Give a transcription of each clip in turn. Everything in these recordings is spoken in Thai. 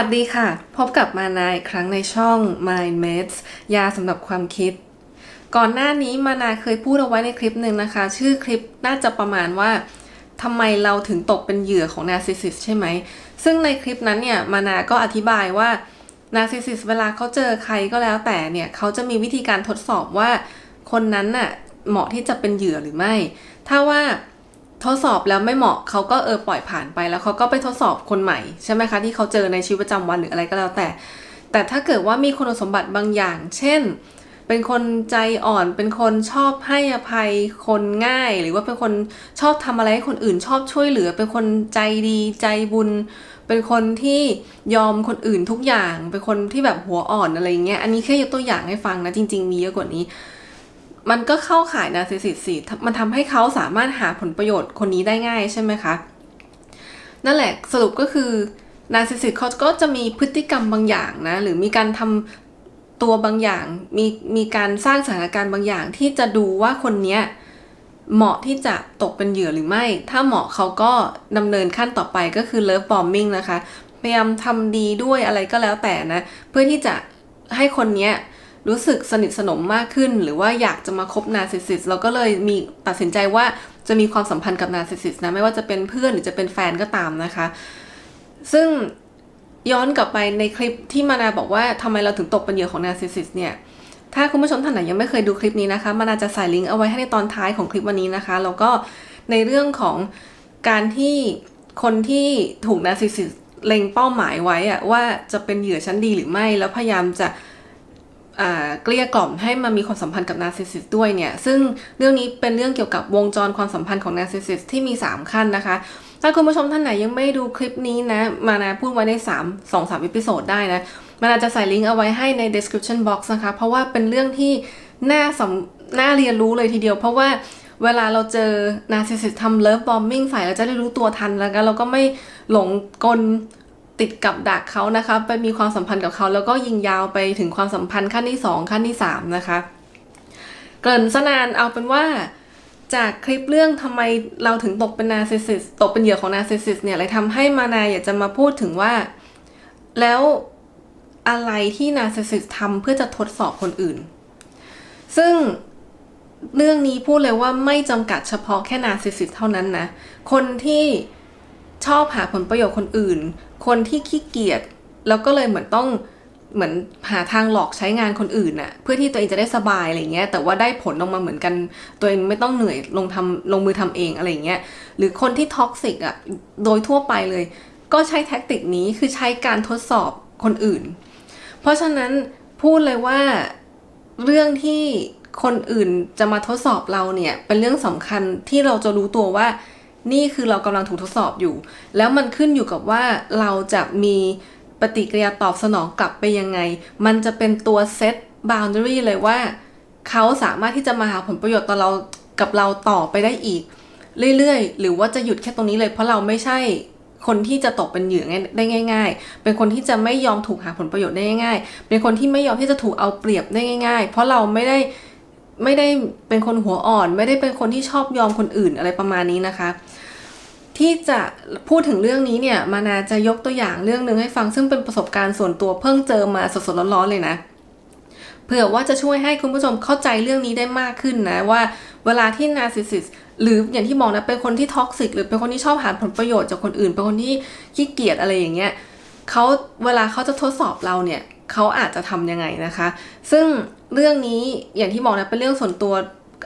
วัสดีค่ะ พบกับมานายครั้งในช่อง Mind Mates ยาสำหรับความคิด ก่อนหน้านี้มานาเคยพูดเอาไว้ในคลิปหนึ่งนะคะ ชื่อคลิปน่าจะประมาณว่าทำไมเราถึงตกเป็นเหยื่อของ Narcissist ใช่ไหม ซึ่งในคลิปนั้นเนี่ยมานาก็อธิบายว่า Narcissist เวลาเขาเจอใครก็แล้วแต่เนี่ยเขาจะมีวิธีการทดสอบว่า คนนั้นน่ะเหมาะที่จะเป็นเหยื่อหรือไม่ ถ้าว่า ทดสอบแล้วไม่เหมาะเขาก็เออปล่อยผ่านไปแล้วเขาก็ไปทดสอบคนใหม่ใช่ไหมคะที่เขาเจอในชีวิตประจำวันหรืออะไรก็แล้วแต่ แต่ถ้าเกิดว่ามีคุณสมบัติบางอย่าง เช่น เป็นคนใจอ่อนเป็นคนชอบให้อภัยคนง่าย หรือว่าเป็นคนชอบทำอะไรให้คนอื่นชอบช่วยเหลือ เป็นคนใจดีใจบุญ เป็นคนที่ยอมคนอื่นทุกอย่าง เป็นคนที่แบบหัวอ่อนอะไรเงี้ยอันนี้แค่ยกตัวอย่างให้ฟังนะจริง ๆ มีเยอะกว่านี้ มันก็เข้าข่ายนาซิสิสสิมันทำให้เขาสามารถหาผลประโยชน์คนนี้ได้ง่ายใช่ไหมคะ นั่นแหละสรุปก็คือนาซิสิสเขาก็จะมีพฤติกรรมบางอย่างนะ หรือมีการทำตัวบางอย่าง มีมีการสร้างสถานการณ์บางอย่างที่จะดูว่าคนเนี้ยเหมาะที่จะตกเป็นเหยื่อหรือไม่ ถ้าเหมาะเขาก็ดำเนินขั้นต่อไปก็คือเลิฟบอมบิ n งนะคะ พยายามทำดีด้วยอะไรก็แล้วแต่นะ เพื่อที่จะให้คนเนี้ย รู้สึกสนิทสนมมากขึ้น หรือว่าอยากจะมาคบนาซิสซิสเราก็เลยมีตัดสินใจว่าจะมีความสัมพันธ์กับนาซิสซิสนะไม่ว่าจะเป็นเพื่อนหรือจะเป็นแฟนก็ตามนะคะ ซึ่งย้อนกลับไปในคลิปที่มานาบอกว่าทำไมเราถึงตกเป็นเหยื่อของนาซิสซิสเนี่ยถ้าคุณผู้ชมท่านไหนยังไม่เคยดูคลิปนี้นะคะมานาจะใส่ลิงก์เอาไว้ให้ในตอนท้ายของคลิปวันนี้นะคะแล้วก็ในเรื่องของการที่คนที่ถูกนาซิสซิสเล็งเป้าหมายไว้อะว่าจะเป็นเหยื่อชั้นดีหรือไม่แล้วพยายามจะ เกลี้ยกล่อมให้มามีความสัมพันธ์กับนาร์ซิสซิสด้วยเนี่ย ซึ่งเรื่องนี้เป็นเรื่องเกี่ยวกับวงจรความสัมพันธ์ของนาร์ซิสซิสที่มี 3 ขั้นนะคะ ถ้าคุณผู้ชมท่านไหนยังไม่ดูคลิปนี้นะ มานาพูดไว้ใน 3 2 3 อีพิโซดได้นะมานาจะใส่ลิงก์เอาไว้ให้ใน description box นะคะ เพราะว่าเป็นเรื่องที่น่าสำน่าเรียนรู้เลยทีเดียว เพราะว่าเวลาเราเจอนาร์ซิสซิสทำเลิฟบอมบิ n งใส่เราจะได้รู้ตัวทันแล้วก็เราก็ไม่หลงกล ติดกับดักเขานะคะ ไปมีความสัมพันธ์กับเขา แล้วก็ยิงยาวไปถึงความสัมพันธ์ขั้นที่ 2 ขั้นที่ 3 นะคะ เกริ่นสนานเอาเป็นว่าจากคลิปเรื่องทำไมเราถึงตกเป็นนาร์ซิสซิสตกเป็นเหยื่อของนาร์ซิสซิสเนี่ยเลยทำให้มานาอยากจะมาพูดถึงว่า แล้วอะไรที่นาร์ซิสซิสทำเพื่อจะทดสอบคนอื่น ซึ่งเรื่องนี้พูดเลยว่าไม่จำกัดเฉพาะแค่นาร์ซิสซิสเท่านั้นนะ คนที่ ชอบหาผลประโยชน์คนอื่น คนที่ขี้เกียจแล้วก็เลยเหมือนต้องเหมือนหาทางหลอกใช้งานคนอื่นน่ะเพื่อที่ตัวเองจะได้สบายอะไรเงี้ยแต่ว่าได้ผลออกมาเหมือนกัน ตัวเองไม่ต้องเหนื่อยลงทำลงมือทำเองอะไรเงี้ยหรือคนที่ท็อกซิกอะโดยทั่วไปเลย ก็ใช้แท็กติกนี้คือใช้การทดสอบคนอื่น เพราะฉะนั้นพูดเลยว่าเรื่องที่คนอื่นจะมาทดสอบเราเนี่ยเป็นเรื่องสำคัญที่เราจะรู้ตัวว่า นี่คือเรากำลังถูกทดสอบอยู่ แล้วมันขึ้นอยู่กับว่าเราจะมีปฏิกิริยาตอบสนองกลับไปยังไง มันจะเป็นตัวเซต boundary เลยว่า เขาสามารถที่จะมาหาผลประโยชน์ต่อเรากับเราต่อไปได้อีก เรื่อยๆ หรือว่าจะหยุดแค่ตรงนี้เลย เพราะเราไม่ใช่คนที่จะตกเป็นเหยื่อได้ง่าย ๆ เป็นคนที่จะไม่ยอมถูกหาผลประโยชน์ได้ง่าย ๆ เป็นคนที่ไม่ยอมที่จะถูกเอาเปรียบได้ง่าย ๆ เพราะเราไม่ได้ ไม่ได้เป็นคนหัวอ่อน ไม่ได้เป็นคนที่ชอบยอมคนอื่นอะไรประมาณนี้นะคะ ที่จะพูดถึงเรื่องนี้เนี่ยมานาจะยกตัวอย่างเรื่องหนึ่งให้ฟังซึ่งเป็นประสบการณ์ส่วนตัวเพิ่งเจอมาสดๆร้อนๆเลยนะเผื่อว่าจะช่วยให้คุณผู้ชมเข้าใจเรื่องนี้ได้มากขึ้นนะว่าเวลาที่นาร์ซิสซิสหรืออย่างที่บอกนะเป็นคนที่ท็อกซิกหรือเป็นคนที่ชอบหาผลประโยชน์จากคนอื่น เป็นคนที่ขี้เกียจอะไรอย่างเงี้ยเขาเวลาเขาจะทดสอบเราเนี่ย เขาอาจจะทำยังไงนะคะ ซึ่งเรื่องนี้อย่างที่บอกนะเป็นเรื่องส่วนตัว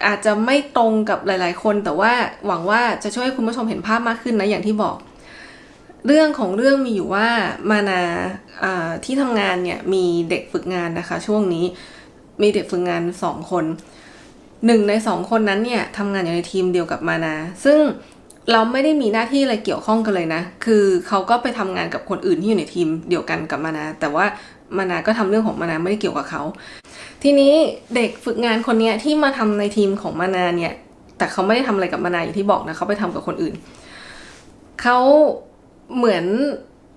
อาจจะไม่ตรงกับหลาย ๆ คน แต่ว่าหวังว่าจะช่วยให้คุณผู้ชมเห็นภาพมากขึ้นนะอย่างที่บอก เรื่องของเรื่องมีอยู่ว่ามานาที่ทำงานเนี่ยมีเด็กฝึกงานนะคะ ช่วงนี้มีเด็กฝึกงานสองคนหนึ่งในสองคนนั้นเนี่ยทำงานอยู่ในทีมเดียวกับมานา ซึ่งเราไม่ได้มีหน้าที่อะไรเกี่ยวข้องกันเลยนะ คือเขาก็ไปทำงานกับคนอื่นที่อยู่ในทีมเดียวกันกับมานา แต่ว่า มานาก็ทำเรื่องของมานาไม่ได้เกี่ยวกับเขา ทีนี้เด็กฝึกงานคนนี้ที่มาทำในทีมของมานาเนี่ย แต่เขาไม่ได้ทำอะไรกับมานาอย่างที่บอกนะเขาไปทำกับคนอื่น เขาเหมือน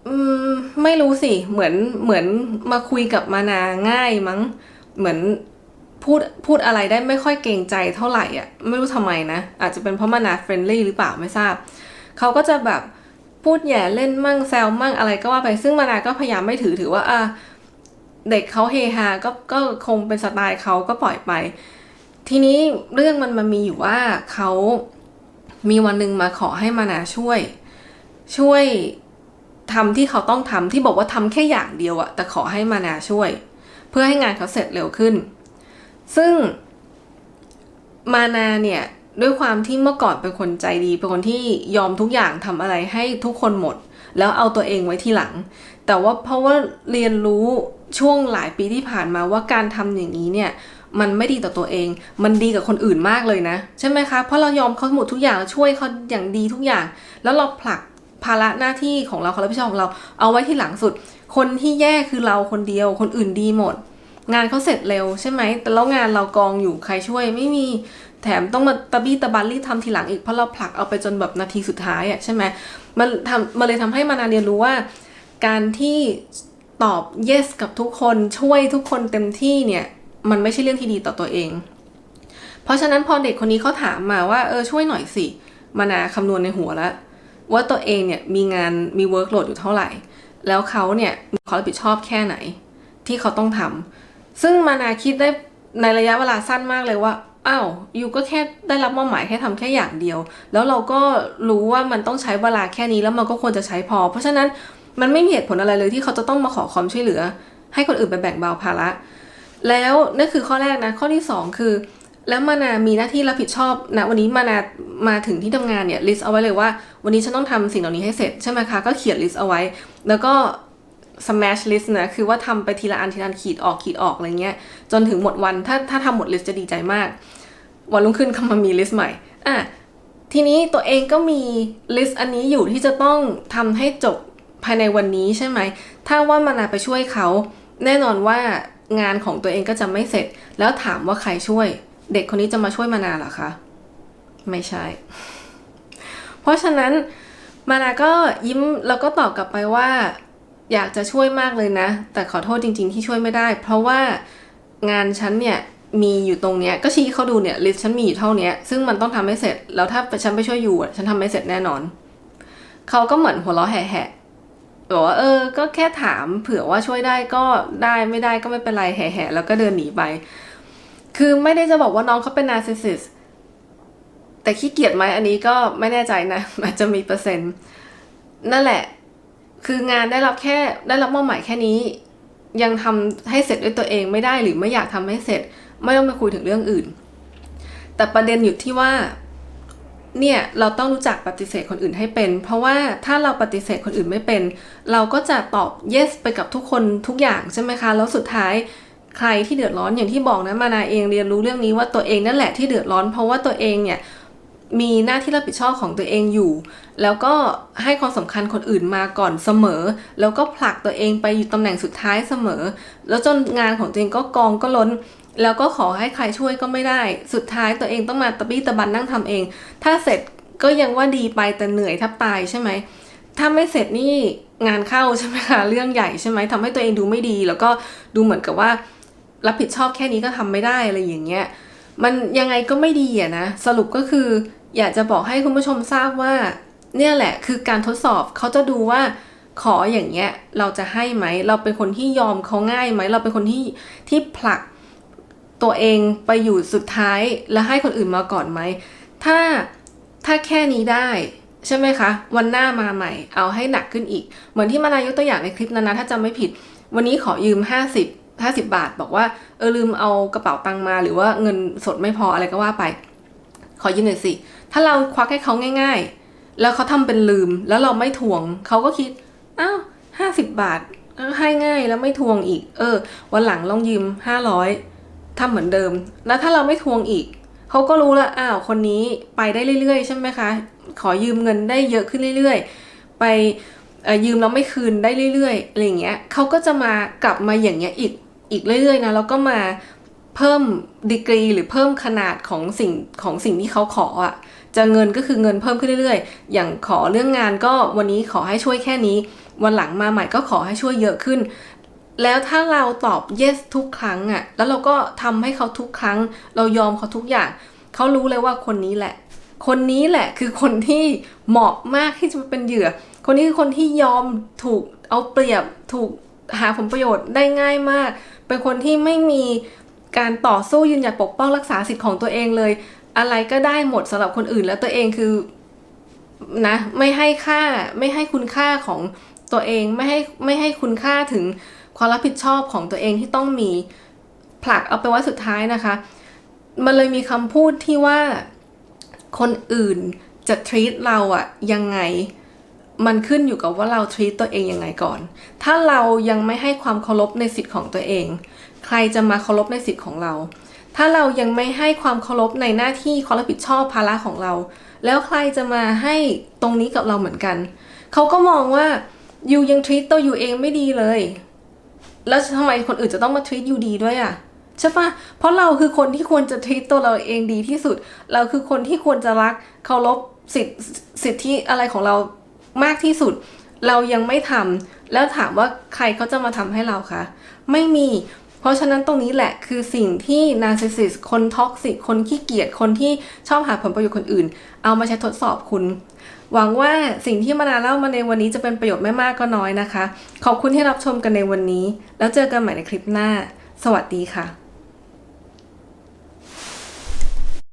อมไม่รู้สิ เหมือนเหมือนมาคุยกับมานาง่ายมั้ง เหมือนพูดพูดอะไรได้ไม่ค่อยเกรงใจเท่าไหร่อะ ไม่รู้ทำไมนะ อาจจะเป็นเพราะมานาเฟรนลี่หรือเปล่าไม่ทราบ เขาก็จะแบบพูดแย่เล่นมั่งแซวมั่งอะไรก็ว่าไปซึ่งมานาก็พยายามไม่ถือถือว่าอะ เด็กเขาเฮฮาก็ก็คงเป็นสไตล์เขาก็ปล่อยไป ทีนี้เรื่องมันมันมีอยู่ว่าเขามีวันหนึ่งมาขอให้มานาช่วย ช่วยทำที่เขาต้องทำที่บอกว่าทำแค่อย่างเดียวอะแต่ขอให้มานาช่วย เพื่อให้งานเขาเสร็จเร็วขึ้น ซึ่งมานาเนี่ยด้วยความที่เมื่อก่อนเป็นคนใจดี เป็นคนที่ยอมทุกอย่างทำอะไรให้ทุกคนหมด แล้วเอาตัวเองไว้ที่หลัง แต่ว่าเพราะว่าเรียนรู้ ช่วงหลายปีที่ผ่านมาว่าการทำอย่างนี้เนี่ยมันไม่ดีต่อตัวเอง มันดีกับคนอื่นมากเลยนะ ใช่ไหมคะ เพราะเรายอมเขาหมดทุกอย่างช่วยเขาอย่างดีทุกอย่าง แล้วเราผลักภาระหน้าที่ของเราความรับผิดชอบของเราเอาไว้ที่หลังสุด คนที่แย่คือเราคนเดียว คนอื่นดีหมด งานเขาเสร็จเร็วใช่ไหมแต่แล้วงานเรากองอยู่ใครช่วยไม่มีแถมต้องมาตะบี้ตะบันรีบทำทีหลังอีกเพราะเราผลักเอาไปจนแบบนาทีสุดท้ายอะใช่ไหมมันทำมันเลยทำให้มานาเรียนรู้ว่า การที่ ตอบ yes กับทุกคนช่วยทุกคนเต็มที่เนี่ย มันไม่ใช่เรื่องที่ดีต่อตัวเอง เพราะฉะนั้นพอเด็กคนนี้เขาถามมาว่าเออช่วยหน่อยสิ มานาคำนวณในหัวแล้วว่าตัวเองเนี่ยมีงานมี workload อยู่เท่าไหร่ แล้วเขาเนี่ยมีความรับผิดชอบแค่ไหน ที่เขาต้องทำซึ่งมานาคิดได้ในระยะเวลาสั้นมากเลยว่าอ้าวยูก็แค่ได้รับมอบหมายแค่ทำแค่อย่างเดียว แล้วเราก็รู้ว่ามันต้องใช้เวลาแค่นี้แล้วมันก็ควรจะใช้พอ เพราะฉะนั้น มันไม่มีเหตุผลอะไรเลยที่เขาจะต้องมาขอความช่วยเหลือ ให้คนอื่นไปแบ่งเบาภาระ แล้วนั่นคือข้อแรกนะ ข้อที่ 2 คือ แล้วมานามีหน้าที่รับผิดชอบนะวันนี้มานามาถึงที่ทำงานเนี่ยลิสต์เอาไว้เลยว่า วันนี้ฉันต้องทำสิ่งเหล่านี้ให้เสร็จใช่ไหมคะก็เขียนลิสต์เอาไว้ แล้วก็ smash list นะคือว่าทำไปทีละอันทีละอันขีดออกขีดออกอะไรเงี้ยจนถึงหมดวันถ้าถ้าทำหมดลิสต์จะดีใจมาก วันรุ่งขึ้นก็มามีลิสต์ใหม่อะทีนี้ตัวเองก็มีลิสต์อันนี้อยู่ที่จะต้องทำให้จบ ภายในวันนี้ใช่ไหม ถ้าว่ามานาไปช่วยเขา แน่นอนว่างานของตัวเองก็จะไม่เสร็จ แล้วถามว่าใครช่วย เด็กคนนี้จะมาช่วยมานาหรอคะ ไม่ใช่ เพราะฉะนั้นมานาก็ยิ้มแล้วก็ตอบกลับไปว่า อยากจะช่วยมากเลยนะ แต่ขอโทษจริง ๆ ที่ช่วยไม่ได้ เพราะว่างานฉันเนี่ยมีอยู่ตรงเนี้ยก็ชี้เขาดูเนี่ยลิสต์ฉันมีอยู่เท่านี้ซึ่งมันต้องทำให้เสร็จ แล้วถ้าฉันไปช่วยอยู่อะฉันทำไม่เสร็จแน่นอน เขาก็เหมือนหัวเราะแหะๆ บอกว่าเออ ก็แค่ถามเผื่อว่าช่วยได้ก็ได้ไม่ได้ก็ไม่เป็นไรแหะๆแล้วก็เดินหนีไป คือไม่ได้จะบอกว่าน้องเขาเป็นนาร์ซิสซิสแต่ขี้เกียจไหมอันนี้ก็ไม่แน่ใจนะอาจจะมีเปอร์เซ็นต์ นั่นแหละ คืองานได้รับแค่ได้รับมอบหมายแค่นี้ ยังทำให้เสร็จด้วยตัวเองไม่ได้หรือไม่อยากทำให้เสร็จ ไม่ต้องไปคุยถึงเรื่องอื่น แต่ประเด็นอยู่ที่ว่า เนี่ยเราต้องรู้จักปฏิเสธคนอื่นให้เป็น เพราะว่าถ้าเราปฏิเสธคนอื่นไม่เป็น เราก็จะตอบ yes ไปกับทุกคนทุกอย่างใช่ไหมคะ แล้วสุดท้ายใครที่เดือดร้อนอย่างที่บอกนะมานาเองเรียนรู้เรื่องนี้ว่าตัวเองนั่นแหละที่เดือดร้อน เพราะว่าตัวเองเนี่ยมีหน้าที่รับผิดชอบของตัวเองอยู่ แล้วก็ให้ความสำคัญคนอื่นมาก่อนเสมอ แล้วก็ผลักตัวเองไปอยู่ตำแหน่งสุดท้ายเสมอ แล้วจนงานของตัวเองก็กองก็ล้น แล้วก็ขอให้ใครช่วยก็ไม่ได้ สุดท้ายตัวเองต้องมาตะบี้ตะบันนั่งทำเอง ถ้าเสร็จก็ยังว่าดีไปแต่เหนื่อยแทับตายใช่ไหม ถ้าไม่เสร็จนี่งานเข้าใช่ไหมคะเรื่องใหญ่ใช่ไหมทำให้ตัวเองดูไม่ดี แล้วก็ดูเหมือนกับว่า รับผิดชอบแค่นี้ก็ทำไม่ได้อะไรอย่างเงี้ย มันยังไงก็ไม่ดีอะนะ สรุปก็คือ อยากจะบอกให้คุณผู้ชมทราบว่า เนี่ยแหละคือการทดสอบเขาจะดูว่าขออย่างเงี้ยเราจะให้ไหม เราเป็นคนที่ยอมเขาง่ายไหม เราเป็นคนที่ที่ผลัก ตัวเองไปอยู่สุดท้ายแล้วให้คนอื่นมาก่อนไหม ถ้าถ้าแค่นี้ได้ใช่ไหมคะ วันหน้ามาใหม่ เอาให้หนักขึ้นอีก เหมือนที่มานายกตัวอย่างในคลิปนั้นนะถ้าจำไม่ผิด วันนี้ขอยืม 50 50 บาท บอกว่าเออลืมเอากระเป๋าตังค์มา หรือว่าเงินสดไม่พออะไรก็ว่าไป ขอยืมหน่อยสิ ถ้าเราควักให้เขาง่าย ๆ แล้วเขาทำเป็นลืมแล้วเราไม่ทวงเขาก็คิดอ้าวห้าสิบบาทก็ให้ง่ายแล้วไม่ทวงอีก เออ วันหลังลองยืมห้าร้อย ทำเหมือนเดิม แล้วถ้าเราไม่ทวงอีก เขาก็รู้แล้วอ้าวคนนี้ไปได้เรื่อยๆ ใช่ไหมคะ ขอยืมเงินได้เยอะขึ้นเรื่อยๆ ไปยืมแล้วไม่คืนได้เรื่อยๆอะไรอย่างเงี้ยเขาก็จะมากลับมาอย่างเงี้ยอีกอีกเรื่อยๆนะแล้วก็มาเพิ่มดีกรีหรือเพิ่มขนาดของสิ่งของสิ่งที่เขาขออะจะเงินก็คือเงินเพิ่มขึ้นเรื่อยๆ อย่างขอเรื่องงานก็วันนี้ขอให้ช่วยแค่นี้ วันหลังมาใหม่ก็ขอให้ช่วยเยอะขึ้น แล้วถ้าเราตอบ yes ทุกครั้งอะ่ะ แล้วเราก็ทำให้เขาทุกครั้ง เรายอมเขาทุกอย่าง เขารู้เลยว่าคนนี้แหละ คนนี้แหละคือคนที่เหมาะมากที่จะมาเป็นเหยื่อ คนนี้คือคนที่ยอมถูกเอาเปรียบ ถูกหาผลประโยชน์ได้ง่ายมาก เป็นคนที่ไม่มีการต่อสู้ยืนหยัดปกป้องรักษาสิทธิ์ของตัวเองเลย อะไรก็ได้หมดสำหรับคนอื่นแล้วตัวเองคือนะไม่ให้ค่าไม่ให้คุณค่าของตัวเองไม่ให้ไม่ให้คุณค่าถึง ความรับผิดชอบของตัวเองที่ต้องมีผลักเอาไปว่าสุดท้ายนะคะ มันเลยมีคำพูดที่ว่าคนอื่นจะ treat เราอะยังไง มันขึ้นอยู่กับว่าเรา treat ตัวเองยังไงก่อน ถ้าเรายังไม่ให้ความเคารพในสิทธิ์ของตัวเอง ใครจะมาเคารพในสิทธิ์ของเรา ถ้าเรายังไม่ให้ความเคารพในหน้าที่ความรับผิดชอบภาระของเรา แล้วใครจะมาให้ตรงนี้กับเราเหมือนกัน เขาก็มองว่ายูยัง treat ตัวยูเองไม่ดีเลย แล้วทำไมคนอื่นจะต้องมา treat ยูดีด้วยอะ่ะใช่ปะเพราะเราคือคนที่ควรจะ treat ตัวเราเองดีที่สุด เราคือคนที่ควรจะรักเคารพสิทธิสิทธิอะไรของเรามากที่สุด เรายังไม่ทำแล้วถามว่าใครเขาจะมาทำให้เราคะไม่มี เพราะฉะนั้นตรงนี้แหละคือสิ่งที่นาร์ซิสซิสคนท็อกซิกคนขี้เกียจคนที่ชอบหาผลประโยชน์คนอื่น เอามาใช้ทดสอบคุณ หวังว่าสิ่งที่มานาเล่ามาในวันนี้จะเป็นประโยชน์ไม่มากก็น้อยนะคะ ขอบคุณที่รับชมกันในวันนี้ แล้วเจอกันใหม่ในคลิปหน้า สวัสดีค่ะ